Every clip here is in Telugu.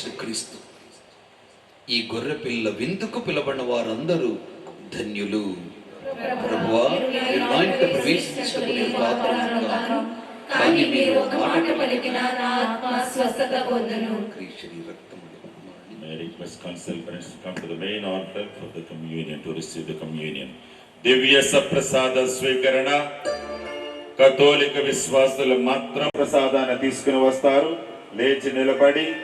పాపములను క్రీస్తు. ఈ గొర్రెపిల్ల విందుకు పిలబడిన వారందరూ ధన్యులు. ప్రభువా మీరు నా ఇంట నేను పాత్రను కాను. కానీ మీరు ఒక మాట పలికిన నా ఆత్మ స్వస్థత పొందును. క్రీస్తుని I request council friends. To come to the main altar for the communion, to receive the communion. దివ్య సప్రసాద స్వీకరణ. కథోలిక విశ్వాసులు మాత్రం ప్రసాదాన్ని తీసుకుని వస్తారు. లేచి నిలబడి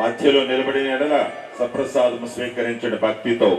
మధ్యలో నిలబడిన ఎడల సప్రసాదము స్వీకరించడం భక్తితో.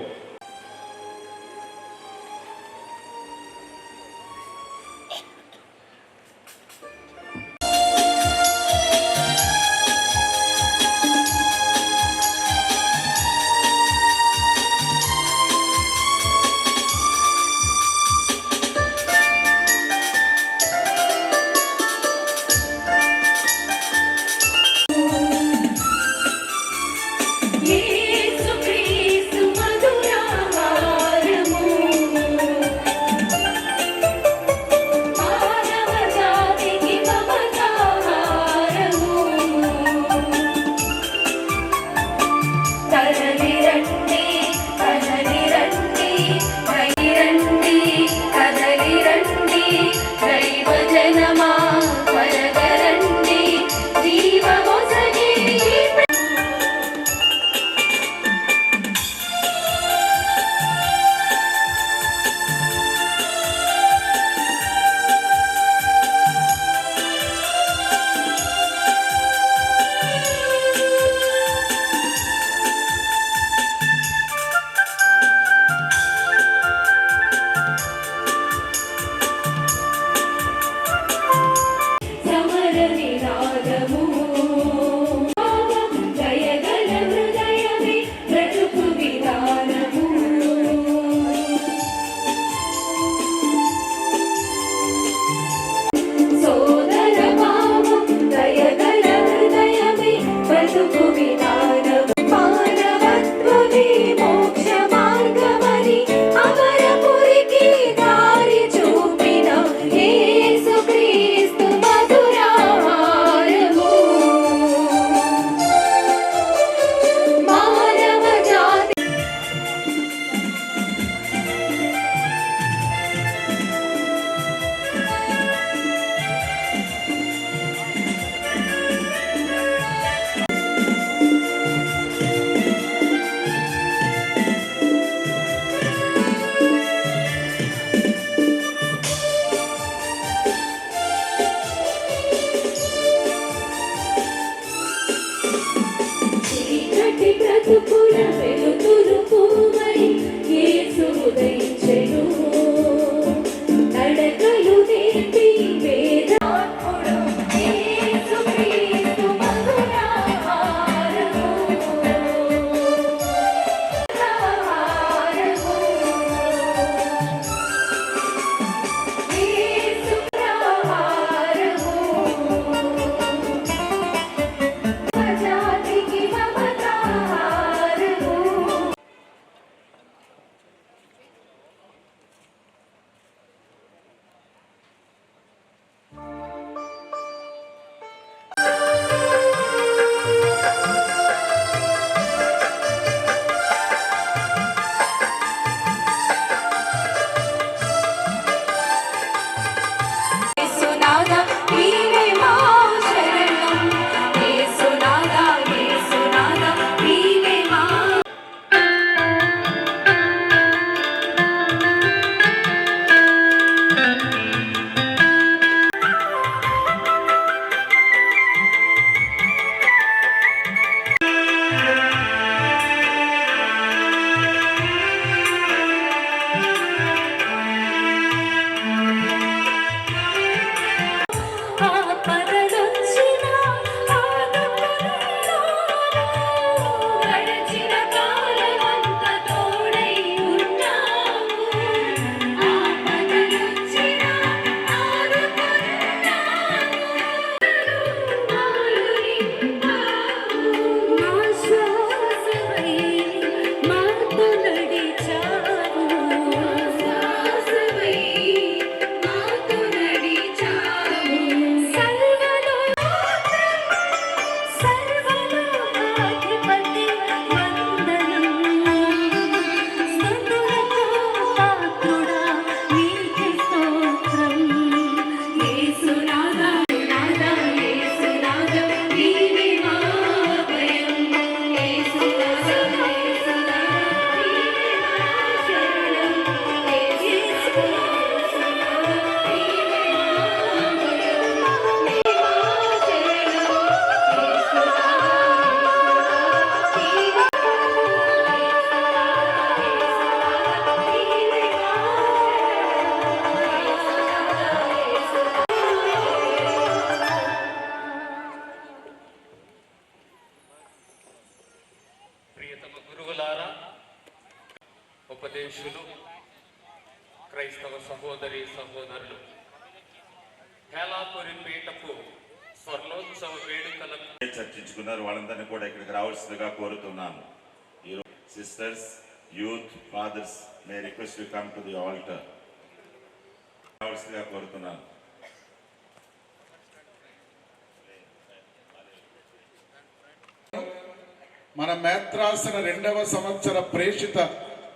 మన మేత్రాసన రెండవ సంవత్సర ప్రేషిత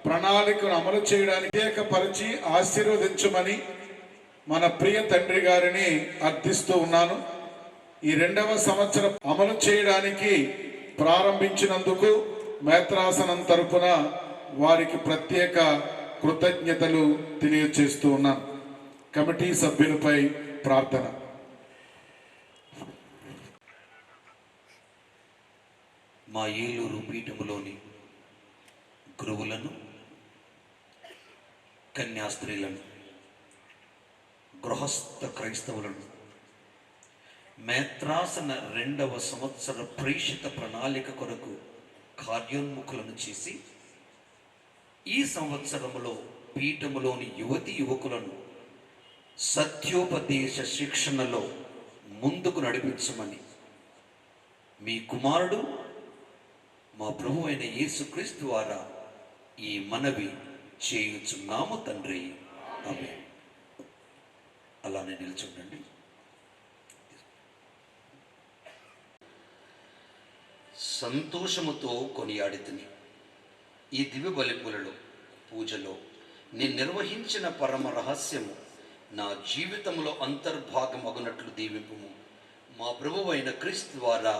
ప్రణాళికను అమలు చేయడానికి ఏకపరిచి ఆశీర్వదించమని మన ప్రియ తండ్రి గారిని అర్థిస్తూ ఉన్నాను. ఈ రెండవ సంవత్సరం అమలు చేయడానికి ప్రారంభించినందుకు మేత్రాసనం తరపున వారికి ప్రత్యేక కృతజ్ఞతలు తెలియజేస్తూ ఉన్నాను. కమిటీ సభ్యులపై ప్రార్థన. మా ఏలూరు పీఠములోని గురువులను కన్యాస్త్రీలను గృహస్థ క్రైస్తవులను మేత్రాసన రెండవ సంవత్సర ప్రేషిత ప్రణాళిక కొరకు కార్యోన్ముఖులను చేసి ఈ సంవత్సరములో పీఠములోని యువతి యువకులను సత్యోపదేశ శిక్షణలో ముందుకు నడిపించమని మీ కుమారుడు మా ప్రభు అయిన యేసుక్రీస్తు ద్వారా ఈ మనవి చేయుచున్నాము తండ్రి. ఆమె అలానే నిల్చుండండి. సంతోషముతో కొనియాడితిని ఈ దివ్య బలిపులలో పూజలో నేను నిర్వహించిన పరమ రహస్యము నా జీవితంలో అంతర్భాగమగునట్లు దీవింపు మా ప్రభువైన అయిన క్రీస్తు ద్వారా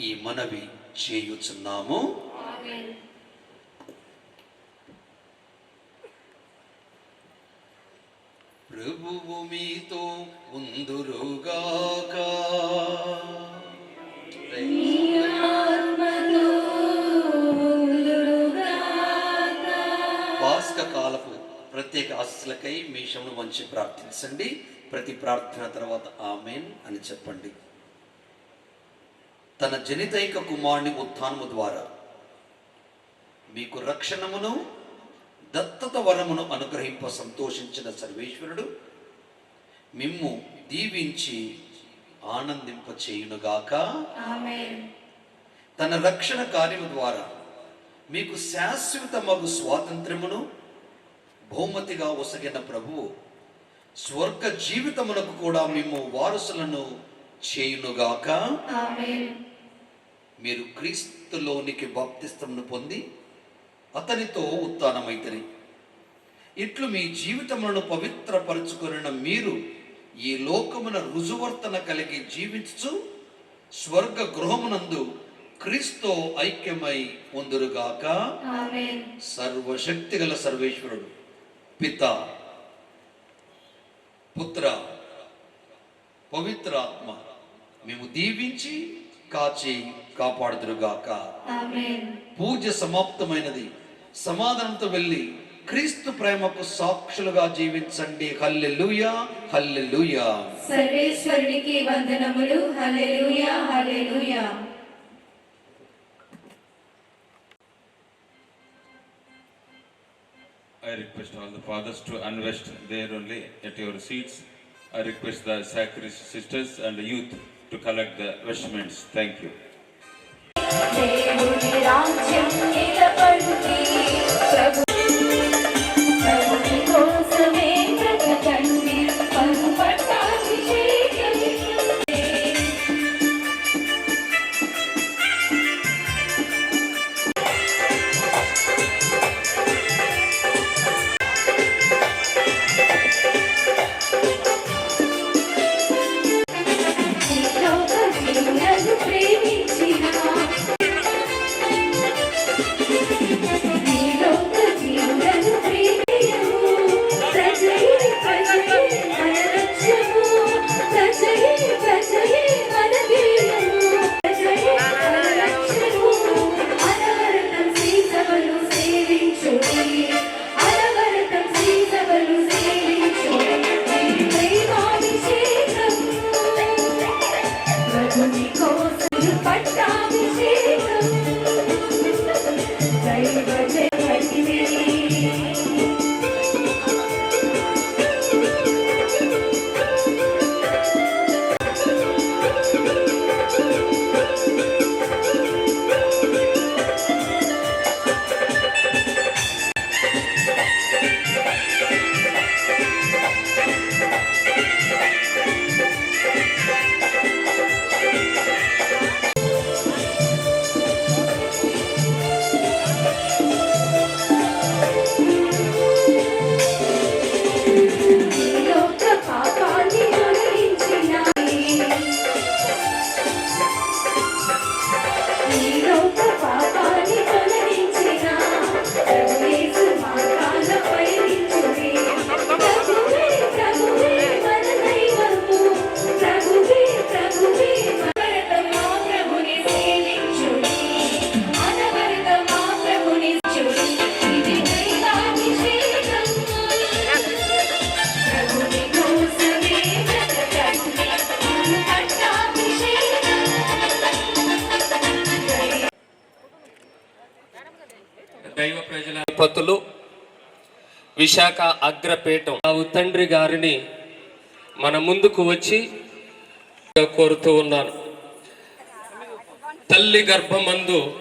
ఈ మనవి చేయుచున్నాము. ప్రభువు మీతో ఉందురుగాక. కాలపు ప్రత్యేక ఆశలకై మీ శమును మంచి ప్రార్థించండి. ప్రతి ప్రార్థన తర్వాత ఆమెన్ అని చెప్పండి. తన జనితైక కుమారుని ఉత్థానము ద్వారా మీకు రక్షణమును దత్తత వరమును అనుగ్రహింప సంతోషించిన సర్వేశ్వరుడు మిమ్ము దీవించి ఆనందింప చేయునుగాక తన రక్షణ కార్యము ద్వారా మీకు శాశ్వతమగు స్వాతంత్రమును బహుమతిగా ఒసగిన ప్రభువు స్వర్గ జీవితమునకు కూడా మేము వారసులను చేయునుగాక. మీరు క్రీస్తులోనికి బాప్తిస్తమును పొంది అతనితో ఉత్థానమైతని ఇట్లు మీ జీవితములను పవిత్రపరచుకొనిన మీరు ఈ లోకమున రుజువర్తన కలిగి జీవించు స్వర్గ గృహమునందు క్రీస్తు ఐక్యమై పొందురుగాక సర్వశక్తిగల సర్వేశ్వరుడు పిత పుత్ర పవిత్ర ఆత్మ మేము దీవించి కాచి కాపాడుదురుగాక పూజ సమాప్తమైనది సమాధానంతో వెళ్ళి క్రీస్తు ప్రేమకు సాక్షులుగా జీవించండి హల్లెలూయా హల్లెలూయా సర్వేశ్వరునికి వందనములు హల్లెలూయా హల్లెలూయా I request all the fathers to unvest there only at your seats. I request the sacred sisters and the youth to collect the vestments. Thank you. దేవుని రాజ్యం విశాఖ అగ్రపీఠం రావు తండ్రి గారిని మన ముందుకు వచ్చి కోరుతూ ఉన్నాను. తల్లి గర్భమందు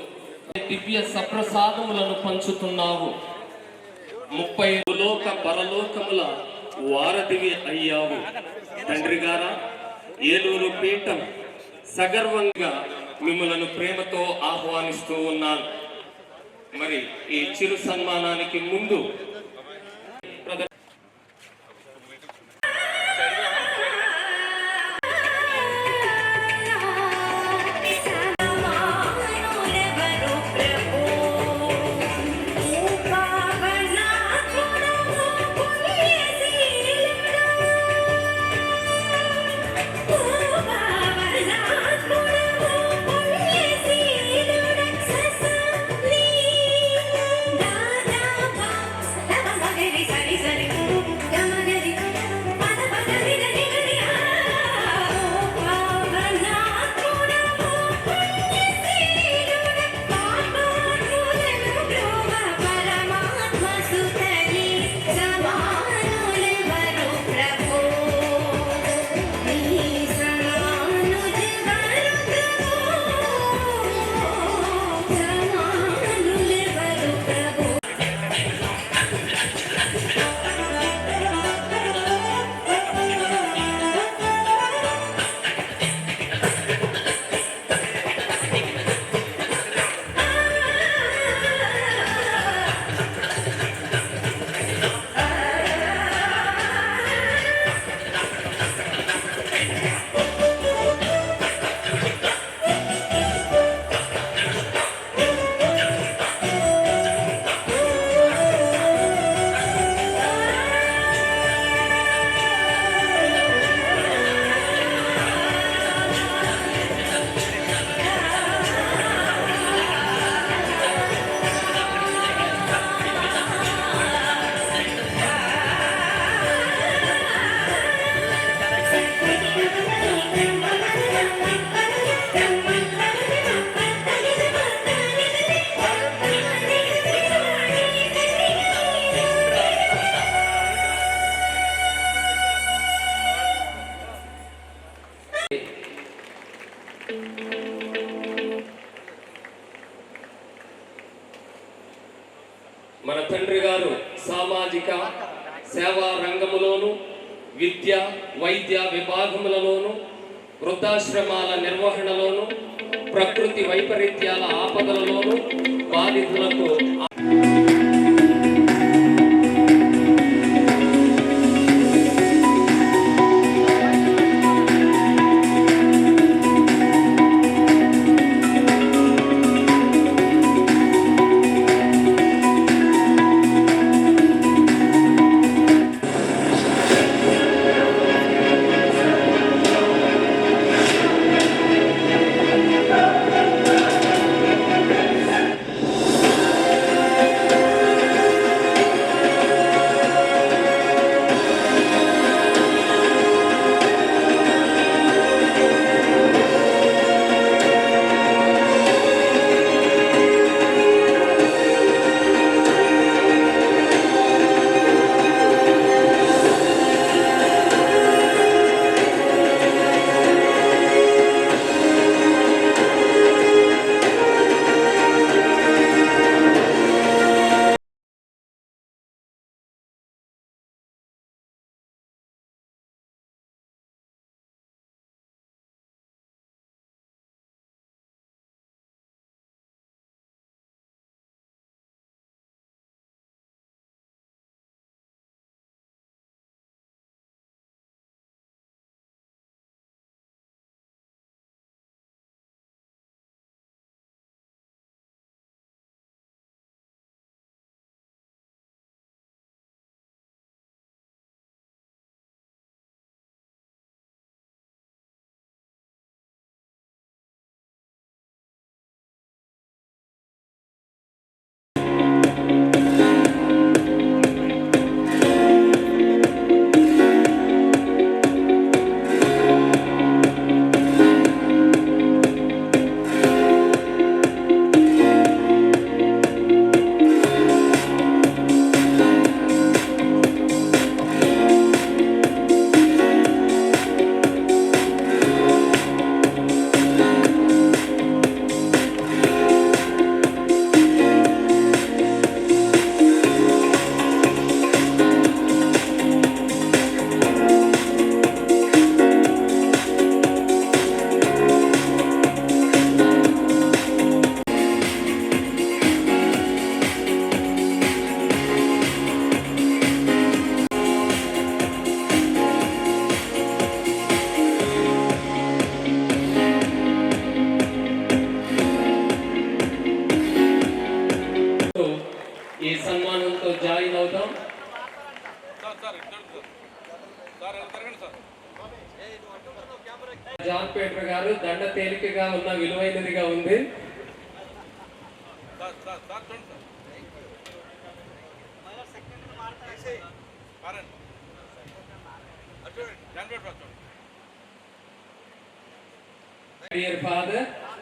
దివ్య సప్రసాదములను పంచుతున్నావు. ముప్పై లోక పరలోకముల వారధివి అయ్యావు. తండ్రి గారా ఏలూరు పీఠం సగర్వంగా మిమ్మలను ప్రేమతో ఆహ్వానిస్తూ ఉన్నాను. మరి ఈ చిరు సన్మానానికి ముందు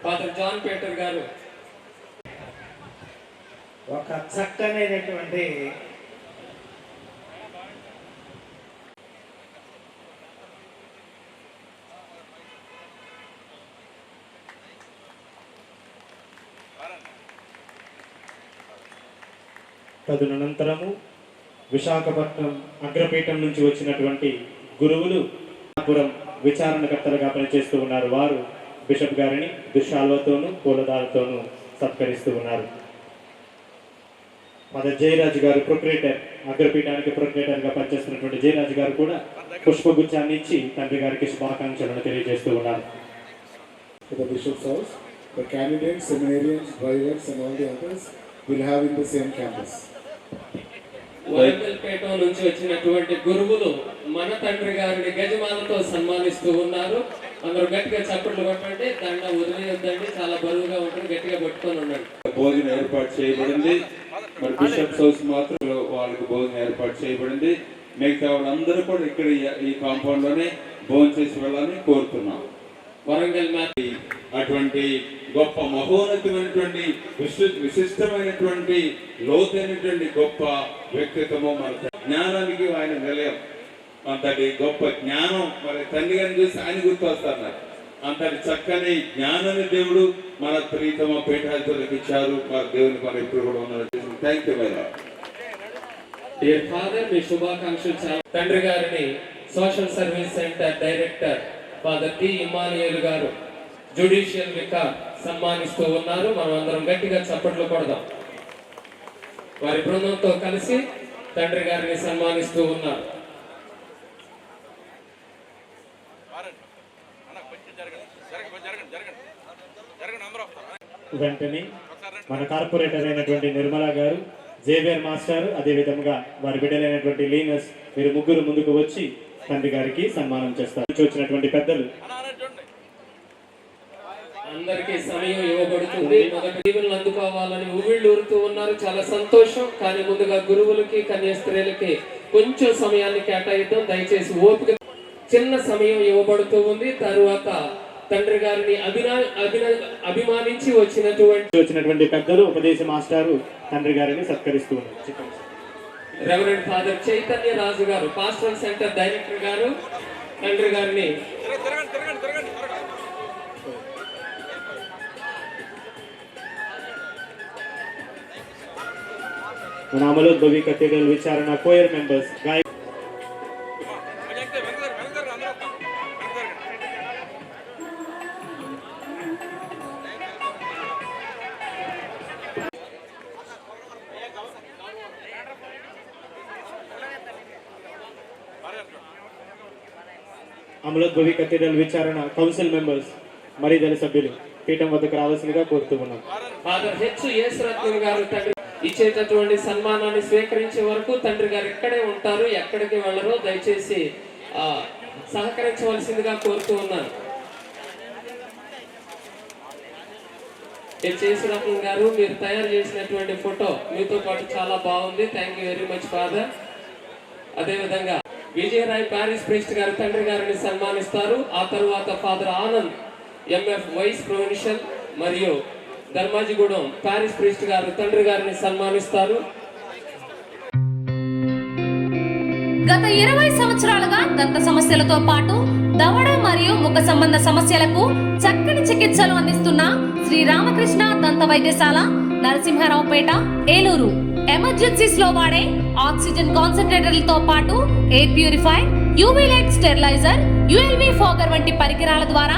ఫాదర్ జాన్ పీటర్ గారు. ఒక చక్కనైనటువంటి తదనంతరము విశాఖపట్నం అగ్రపీఠం నుంచి వచ్చినటువంటి గురువులు పురం విచారణకర్తలుగా పనిచేస్తూ ఉన్నారు వారు బిషప్ గారిని దుశాల్వతోనూ పూలదాలతోనూ సత్కరిస్తూ ఉన్నారు మన జయరాజు గారు ప్రొక్రేటర్ అగ్రపీఠానికి ప్రొక్రేటర్గా పనిచేస్తున్నటువంటి జయరాజు గారు కూడా పుష్పగుచ్చాన్ని ఇచ్చి తండ్రి గారికి శుభాకాంక్షలను తెలియజేస్తూ ఉన్నారు to the bishop's house. The candidates, seminarians, drivers, and all the others will have in the same campus. వరంగల్పేట నుంచి వచ్చినటువంటి గురువులు మన తండ్రి గారిని గజమాలతో సన్మానిస్తూ ఉన్నారు. అందరూ గట్టిగా చప్పట్లు కొట్టండి దండ వదిలేయొద్దండి చాలా బరువుగా ఉంటుంది గట్టిగా పట్టుకొని ఉండండి. భోజనం ఏర్పాటు చేయబడింది. మరి బిషప్స్ హౌస్ మాత్రం వాళ్ళకి భోజనం ఏర్పాటు చేయబడింది. మిగతా వాళ్ళందరూ కూడా ఇక్కడ ఈ- కాంపౌండ్లోనే భోజనం చేసి వెళ్ళాలని కోరుతున్నాం. వరంగల్ అటువంటి గొప్ప మహోన్నతమైనటువంటి విశి విశిష్టమైనటువంటి లోతైనటువంటి గొప్ప వ్యక్తిత్వము మన జ్ఞానానికి ఆయన నిలయం. అంతటి గొప్ప జ్ఞానం మరి తండ్రి గారిని చూసి ఆయన గుర్తు వస్తారు అంతటి చక్కని జ్ఞానాన్ని దేవుడు మన ప్రీతమ పీఠాధిపతులకు ఇచ్చారు. మన దేవుని మన ఎప్పుడు కూడా ఉన్నారు thank you madam dear father మీ శుభాకాంక్షలు చాలా. తండ్రి గారిని social service centre director father T Emmanuel గారు జుడిషియల్ వికార్ సన్మానిస్తూ ఉన్నారు. మనం అందరం గట్టిగా చప్పట్లు కొడదాం. వారి బృందంతో కలిసి తండ్రి గారిని సన్మానిస్తూ ఉన్నారు. వెంటనే మన కార్పొరేటర్ అయినటువంటి నిర్మలా గారు జేవియర్ మాస్టర్ అదే విధంగా వారి బిడ్డలైనటువంటి లీనర్స్ మీరు ముగ్గురు ముందుకు వచ్చి తండ్రి గారికి సన్మానం చేస్తారు. వచ్చినటువంటి పెద్దలు అందరికీ సమయం ఇవ్వబడుతుంది. మొదటి దీవెనలు అందుకోవాలని ఉవ్విళ్ళు ఊరుతూ ఉన్నారు. చాలా సంతోషం. కానీ ముందుగా గురువులకి కన్యా స్త్రీలకి కొంచెం సమయాన్ని కేటాయిద్దాం. దయచేసి ఓపిక చిన్న సమయం ఇవ్వబడుతూ ఉంది. తరువాత తండ్రి గారిని అభినా అభిన అభిమానించి వచ్చినటువంటి వచ్చినటువంటి పెద్దలు ఉపదేశ మాస్టారు తండ్రి గారిని సత్కరిస్తూ ఉన్నారు. Reverend father Chaitanya Raju garu pastoral centre director గారు తండ్రి గారిని మన అమలోద్భవి కథీడ్రల్ విచారణ కోయర్ మెంబర్స్ గాయ అమలోద్భవి కథీడ్రల్ విచారణ కౌన్సిల్ మెంబర్స్ మరిదల సభ్యులు పీఠం వద్దకు రావాల్సిందిగా కోరుతూ ఉన్నాం. ఇచ్చేటటువంటి సన్మానాన్ని స్వీకరించే వరకు తండ్రి గారు ఇక్కడే ఉంటారు ఎక్కడికి వెళ్ళరు దయచేసి సహకరించవలసిందిగా కోరుతూ ఉన్నాను. హెచ్ గారు మీరు తయారు చేసినటువంటి ఫోటో మీతో పాటు చాలా బాగుంది. Thank you very much father అదేవిధంగా విజయరాయ్ ప్యారిస్ ప్రిస్ట్ గారు తండ్రి గారిని సన్మానిస్తారు. ఆ తరువాత father Anand MF vice provincial మరియు ధర్మాజిగూడెం ప్యారిస్ ప్రిస్ట్ గారు తండ్రి గారిని సన్మానిస్తారు. గత ఇరవై సంవత్సరాలుగా దంత సమస్యలతో పాటు దవడ మరియు ముఖ సంబంధ సమస్యలకు చక్కని చికిత్సలు అందిస్తున్న శ్రీ రామకృష్ణ దంత వైద్యశాల నరసింహారావుపేట ఏలూరు. ఎమర్జెన్సీస్లో వాడే ఆక్సిజన్ కాన్సన్ట్రేటర్లతో పాటు air purify UV light steriliser ULV fogger వంటి పరికరాల ద్వారా